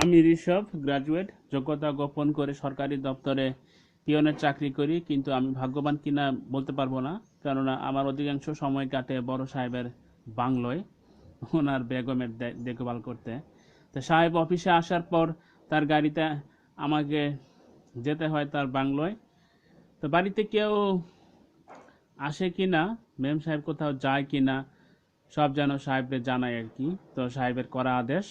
আমি ঋষভ গ্রাজুয়েট যোগ্যতা গোপন করে সরকারি দপ্তরে পিয়নের চাকরি করি, কিন্তু আমি ভাগ্যবান কিনা বলতে পারব না, কেননা আমার অধিকাংশ সময় কাটে বড় সাহেবের বাংলোয়, ওনার বেগমের দেখভাল করতে। তো সাহেব অফিসে আসার পর তার গাড়িতে আমাকে যেতে হয় তার বাংলোয়। তো বাড়িতে কেউ আসে কি না মেম সাহেব কোথাও যায় কি না সব যেন সাহেবকে জানায় আর কি। তো সাহেবের করা আদেশ।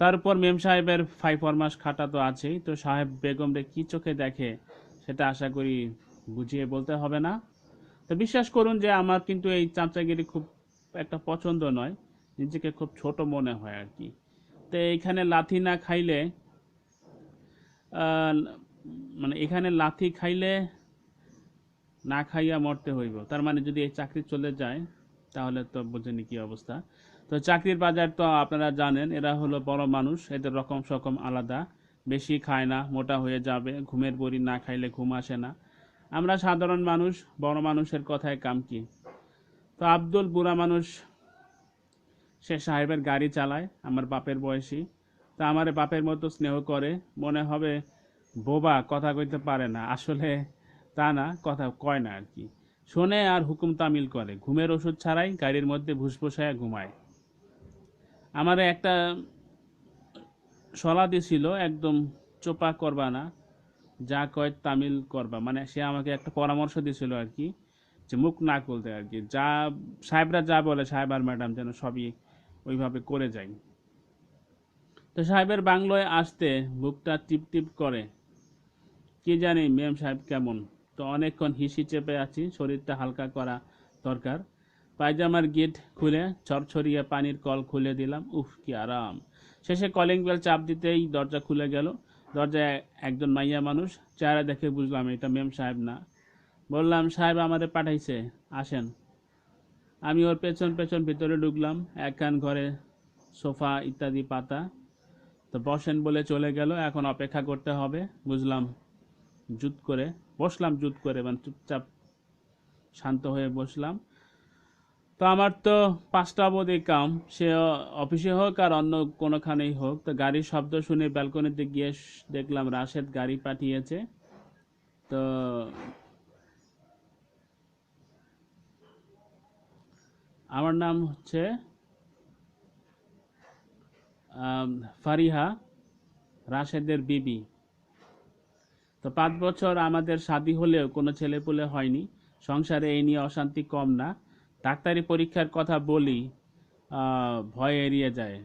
তারপর মেম সাহেবের ফাইভ ফরমাস খাটা তো আছেই। তো সাহেব বেগমরে কি চোখে দেখে, সেটা আশা করি বুঝিয়ে বলতে হবে না। তো বিশ্বাস করুন যে আমার কিন্তু এই চামচাগিরি খুব একটা পছন্দ নয়, নিজেকে খুব ছোট মনে হয় আর কি। তো এইখানে লাথি না খাইলে মানে এখানে লাথি খাইলে না খাইয়া মরতে হইব। তার মানে যদি এই চাকরি চলে যায়, তাহলে তো বোঝেনি কি অবস্থা। তো চাকরির বাজার তো আপনারা জানেন, এরা হলো বড় মানুষ, এদের রকম সকম আলাদা। বেশি খায় না, মোটা হয়ে যাবে, ঘুমের বড়ি না খাইলে ঘুম আসে না। আমরা সাধারণ মানুষ, বড় মানুষের কথায় কাম কি? তো আব্দুল বুড়া মানুষ, সে সাহেবের গাড়ি চালায়, আমার বাপের বয়সী। তা আমার বাপের মতো স্নেহ করে, মনে হবে বোবা, কথা কইতে পারে না। আসলে তা না, কথা কয় না আর কি। শোনে আর হুকুম তামিল করে, ঘুমের ওষুধ ছাড়াই গাড়ির মধ্যে ভুসভুসায় ঘুমায়। আমার একটা সলা দিছিল, একদম চোপা করবা না, যা কয় তামিল করবা। মানে সে আমাকে একটা পরামর্শ দিছিল আর কি, যে মুখ না খুলতে আর কি। যা, সাহেবরা যা বলে, সাহেব আর ম্যাডাম যেন সবই ওইভাবে করে যাই তো সাহেবের বাংলোয় আসতে বুকটা টিপ টিপ করে, কি জানি মেম সাহেব কেমন। তো অনেকক্ষণ হিসি চেপে আছি, শরীরটা হালকা করা দরকার। পায়জামার গেট খুলে ছড়ছড়িয়ে পানির কল খুলে দিলাম। উফ, কি আরাম। শেষে কলিং বেল চাপ দিতেই দরজা খুলে গেল। দরজায় একজন মাইয়া মানুষ, চেহারা দেখে বুঝলাম এটা মেম সাহেব না। বললাম, সাহেব আমাদের পাঠাইছে, আসেন। আমি ওর পেছন পেছন ভিতরে ঢুকলাম একখান ঘরে সোফা ইত্যাদি পাতা। তো বসেন বলে চলে গেল, এখন অপেক্ষা করতে হবে। বুঝলাম, জুত করে, বসলাম জুত করে মানে চুপচাপ শান্ত হয়ে বসলাম। তো আমার তো পাঁচটা অবধি কাম। সে অফিসে হোক আর অন্য কোনোখানেই হোক, তো গাড়ির শব্দ শুনে ব্যালকনিতে গিয়ে দেখলাম রাশেদ গাড়ি পাঠিয়েছে। তো আমার নাম হচ্ছে ফারিহা রাশেদের বিবি। তো পাঁচ বছর আমাদের শাদি হলেও কোনো ছেলেপুলে হয়নি। সংসারে এই নিয়ে অশান্তি কম না। ডাক্তারি পরীক্ষার কথা বলি ভয় এড়িয়ে যায়।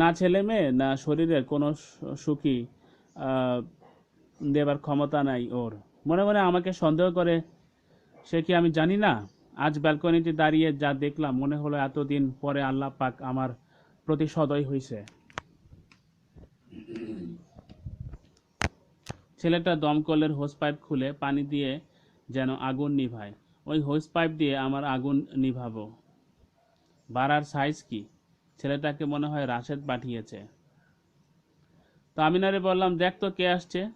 না ছেলে মেয়ে, না শরীরের কোনো সুখী দেবার ক্ষমতা নাই ওর। মনে মনে আমাকে সন্দেহ করে, সে কি আমি জানি না? আজ ব্যালকনিতে দাঁড়িয়ে যা দেখলাম, মনে হলো এতদিন পরে আল্লাহ পাক আমার প্রতি সদয় হয়েছে ছেলেটা দমকলের হোস পাইপ খুলে পানি দিয়ে যেন আগুন নিভায়। ওই হোস পাইপ দিয়ে আমার আগুন নিভাবো। বাড়ার সাইজ কি? ছেলেটাকে মনে হয় রাশেদ পাঠিয়েছে। তো আমি আমিনারে বললাম, দেখ তো কে আসছে।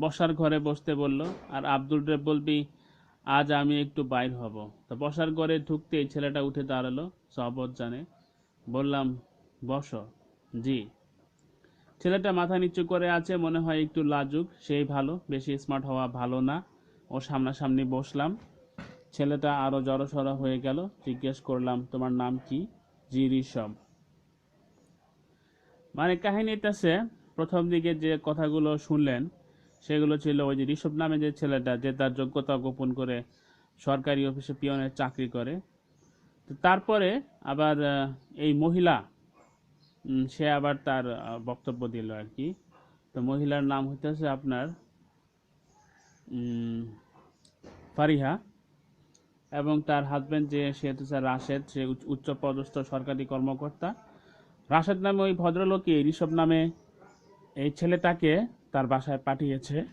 বসার ঘরে বসতে বলল, আর আব্দুল রে বলবি, আজ আমি একটু বাইর হব। তো বসার ঘরে ঢুকতেই ছেলেটা উঠে দাঁড়াল সবত জানে। বললাম, বসো। জি। ছেলেটা মাথা নিচু করে আছে, মনে হয় একটু লাজুক, সেই ভালো, বেশি স্মার্ট হওয়া ভালো না। ও সামনাসামনি বসলাম। ছেলেটা আরও জড়সড় হয়ে গেল, জিজ্ঞেস করলাম, তোমার নাম কি? জি ঋষভ মানে কাহিনীটাছে প্রথম দিকে যে কথাগুলো শুনলেন, সেগুলো ছিল ওই যে ঋষভ নামে যে ছেলেটা, যে তার যোগ্যতা গোপন করে সরকারি অফিসে পিয়নের চাকরি করে। তো তারপরে আবার এই মহিলা সে আবার তার বক্তব্য দিল আর কি। তো মহিলার নাম হইতেছে আপনার ফারিহা এবং তার হাজবেন্ড যে সে হচ্ছে রাশেদ, সে উচ্চ- উচ্চপদস্থ সরকারি কর্মকর্তা। রাশেদ নামে ওই ভদ্রলোকই ঋষভ নামে এই ছেলেটাকে তার বাসায় পাঠিয়েছে।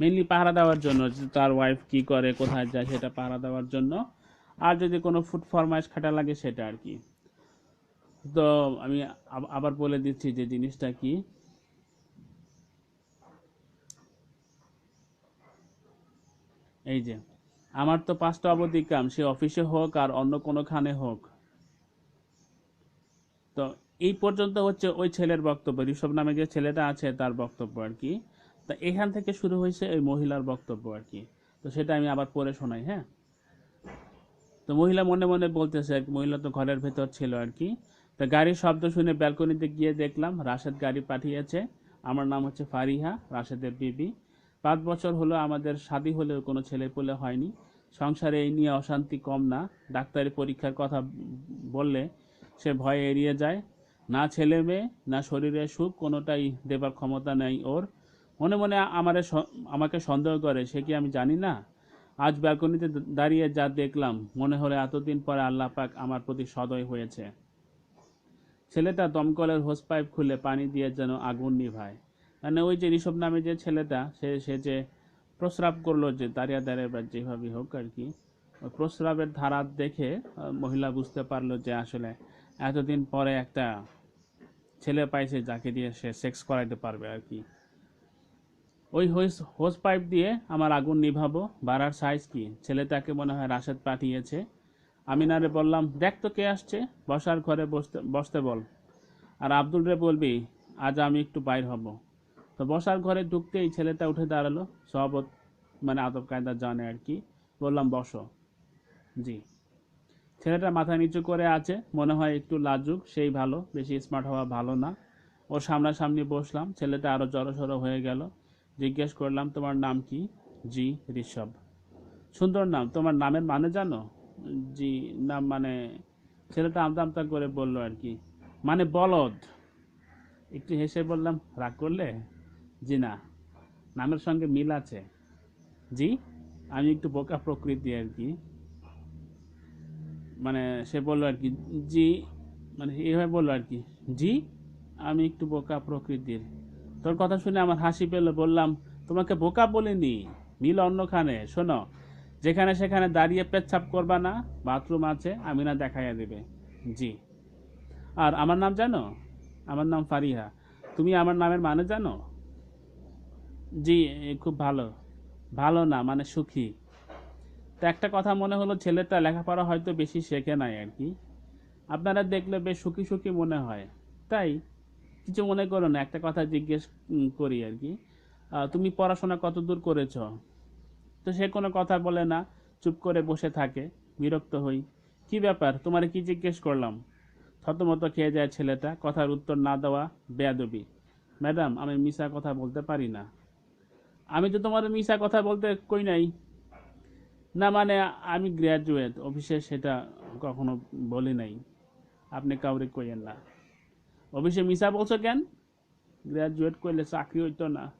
মেনলি পাহারা দেওয়ার জন্য তার ওয়াইফ কি করে, কোথায় যায় সেটা পাহারা দেওয়ার জন্য। আর যদি কোনো ফুড ফরমাইশ খাটা লাগে সেটা আর কি। তো আমি আবার বলে দিচ্ছি যে জিনিসটা কি এই যে, আমার তো পাঁচটা অবধি কাম সে অফিসে হোক আর অন্য কোনোখানে হোক। তো এই পর্যন্ত হচ্ছে ওই ছেলের বক্তব্য, ঋষভ নামে যে ছেলেটা আছে তার বক্তব্য আর কি। তা এখান থেকে শুরু হয়েছে ওই মহিলার বক্তব্য আর কি। তো সেটা আমি আবার পরে শোনাই হ্যাঁ? তো মহিলা মনে মনে বলতেছে, মহিলা তো ঘরের ভেতর ছিল আর কি। তো গাড়ির শব্দ শুনে ব্যালকনিতে গিয়ে দেখলাম, রাশেদ গাড়ি পাঠিয়েছে। আমার নাম হচ্ছে ফারিহা, রাশেদের বিবি। পাঁচ বছর হলো আমাদের শাদী হলেও কোনো ছেলে পেলে হয়নি। সংসারে এই নিয়ে অশান্তি কম না। ডাক্তারি পরীক্ষার কথা বললে সে ভয়ে এড়িয়ে যায়। না ছেলে মেয়ে, না শরীরে সুখ, কোনোটাই দেবার ক্ষমতা নেই ওর। মনে মনে আমারে আমাকে সন্দেহ করে, সে কি আমি জানি না? আজ ব্যালকনিতে দাঁড়িয়ে যা দেখলাম, মনে হলো এতদিন পরে আল্লাহ পাক আমার প্রতি সদয় হয়েছে। ছেলেটা দমকলের হোস পাইপ খুলে পানি দিয়ে যেন আগুন নিভায়। মানে ওই যে ঋষভ নামে যে ছেলেটা, সে সে যে প্রস্রাব করল যে দাঁড়িয়ে দাঁড়িয়ে বা যেভাবে হোক আর কি, ওই প্রস্রাবের ধারা দেখে মহিলা বুঝতে পারল যে আসলে এতদিন পরে একটা ছেলে পাইছে যাকে দিয়ে সে সেক্স করাইতে পারবে আর কি। ওই হোস হোস পাইপ দিয়ে আমার আগুন নিভাবো, বাড়ার সাইজ কি? ছেলেটাকে মনে হয় রাশেদ পাঠিয়েছে। আমি নারে বললাম, দেখ তো কে আসছে, বসার ঘরে বসতে বসতে বল। আর আব্দুল রে বলবি, আজ আমি একটু বাইর হব। তো বসার ঘরে ঢুকতেই ছেলেটা উঠে দাঁড়াল। সব মানে আদব কায়দা জানে আর কি। বললাম, বসো। জি। ছেলেটা মাথা নিচু করে আছে, মনে হয় একটু লাজুক, সেই ভালো, বেশি স্মার্ট হওয়া ভালো না। ওর সামনাসামনি বসলাম, ছেলেটা আরও জড়সড়ো হয়ে গেল। জিজ্ঞেস করলাম, তোমার নাম কি? জি, ঋষভ। সুন্দর নাম, তোমার নামের মানে জানো? জি, নাম মানে ছেলেটা আমতা আমতা করে বলল আর কি মানে বলদ। একটু হেসে বললাম, রাগ করলে? জি না। নামের সঙ্গে মিল আছে। জি, আমি একটু বোকা প্রকৃতি আর কি। মানে সে বলল আর কি, জি মানে এইভাবে বলল আর কি, জি, আমি একটু বোকা প্রকৃতির। তোর কথা শুনে আমার হাসি পেল, বললাম, তোমাকে বোকা বলিনি, মিল অন্যখানে, শোনো, যেখানে সেখানে দাঁড়িয়ে পেচ্ছাপ করবা না, বাথরুম আছে আমি না দেখাইয়া দেবে। জি। আর আমার নাম জানো? আমার নাম ফারিহা। তুমি আমার নামের মানে জানো? জি খুব ভালো। ভালো না মানে সুখী। তো একটা কথা মনে হলো, ছেলেটা লেখাপড়া হয়তো বেশি শেখে নাই আর কি। আপনারা দেখলে বেশ সুখী সুখী মনে হয়। তাই কিছু মনে করো না, একটা কথা জিজ্ঞেস করি আর কি। তুমি পড়াশোনা কত দূর করেছ? তো সে কোনো কথা বলে না, চুপ করে বসে থাকে, বিরক্ত হই। কি ব্যাপার, তোমার কি জিজ্ঞেস করলাম? থতমত খেয়ে যায় ছেলেটা, কথার উত্তর না দেওয়া বেয়াদবি। ম্যাডাম, আমি মিশা কথা বলতে পারি না। আমি তো তোমার মিশা কথা বলতে কই নাই। না মানে আমি গ্র্যাজুয়েট অফিসে সেটা কখনো বলি নাই। আপনি কাউরে কইেন না। অফিসে মিশা বলছো কেন? গ্র্যাজুয়েট করলে চাকরি হইতো না।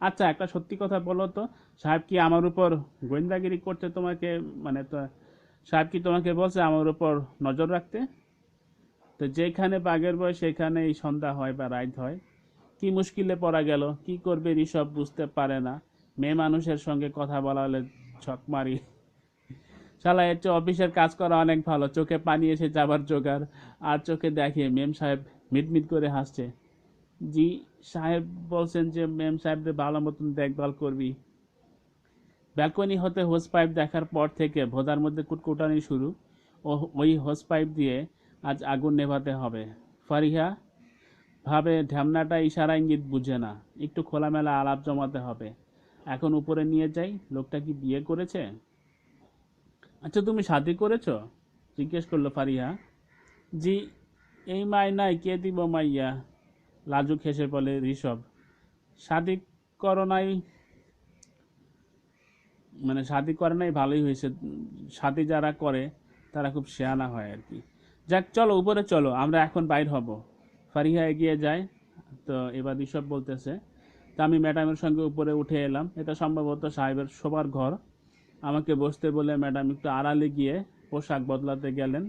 আচ্ছা একটা সত্যি কথা বলো তো। সাহেব কি আমার উপর গোয়েন্দাগিরি করতে তোমাকে মানে তো, সাহেব কি তোমাকে বলছে আমার উপর নজর রাখতে? তো যেখানে বাঘের বয় সেখানেই সন্ধ্যা হয় বা রাইত হয়। কি মুশকিলে পড়া গেল? কি করবে ঋষভ বুঝতে পারে না। মেয়ে মানুষের সঙ্গে কথা বলা হলে ছক মারি শালা, এর চেয়ে অফিসের কাজ করা অনেক ভালো। চোখে পানি এসে যাবার জোগাড়। আর চোখে দেখে মেম সাহেব মিটমিট করে হাসছে। জি, সাহেব বলছেন যে, মেম সাহেবদের ভালো মতন দেখভাল করবি। ব্যালকনি হতে হোস পাইপ দেখার পর থেকে ভোদার মধ্যে কুটকুটানি শুরু। ও ওই হোস পাইপ দিয়ে আজ আগুন নেভাতে হবে। ফারিহা ভাবে ঢ্যামনাটা ইশারা ইঙ্গিত বুঝে না। একটু খোলামেলা আলাপ জমাতে হবে। এখন উপরে নিয়ে যাই। লোকটা কি বিয়ে করেছে? আচ্ছা তুমি শাদি করেছ? জিজ্ঞেস করল ফারিহা। জি, এই মাই নাই কে দিব মাইয়া? লাজুক হেসে বলে ঋষভ। শাদি করো নাই মানে শাদি করে নাই ভালোই হয়েছে। শাদি যারা করে, তারা খুব শেয়ানা হয় আর কি। যাক, চলো, উপরে চলো, আমরা এখন বাইর হব। ফারিহা এগিয়ে যায়। তো এবার ঋষভ বলতেছে তা আমি ম্যাডামের সঙ্গে উপরে উঠে এলাম। এটা সম্ভবত সাহেবের শোবার ঘর। আমাকে বসতে বলে ম্যাডাম একটু আড়ালে গিয়ে পোশাক বদলাতে গেলেন।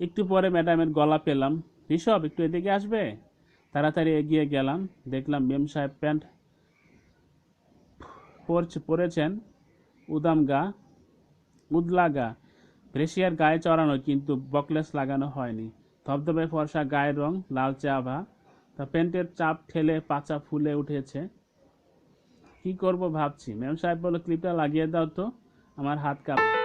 একটু পরে ম্যাডামের গলা পেলাম, ঋষভ, একটু এদিকে আসবে? তাড়াতাড়ি এগিয়ে গেলাম, দেখলাম মেম সাহেব প্যান্ট পরছে, পরেছেন। উদাম গা, উদলা গা, ব্রেশিয়ার গায়ে চড়ানো, কিন্তু বকলেস লাগানো হয়নি। ধবধবে ফর্সা গায়ের রং লালচে আভা তা প্যান্টের চাপ ঠেলে পাচা ফুলে উঠেছে। কি করব ভাবছি? ম্যাম সাহেব বলো ক্লিপটা লাগিয়ে দাও তো, আমার হাত কাঁপ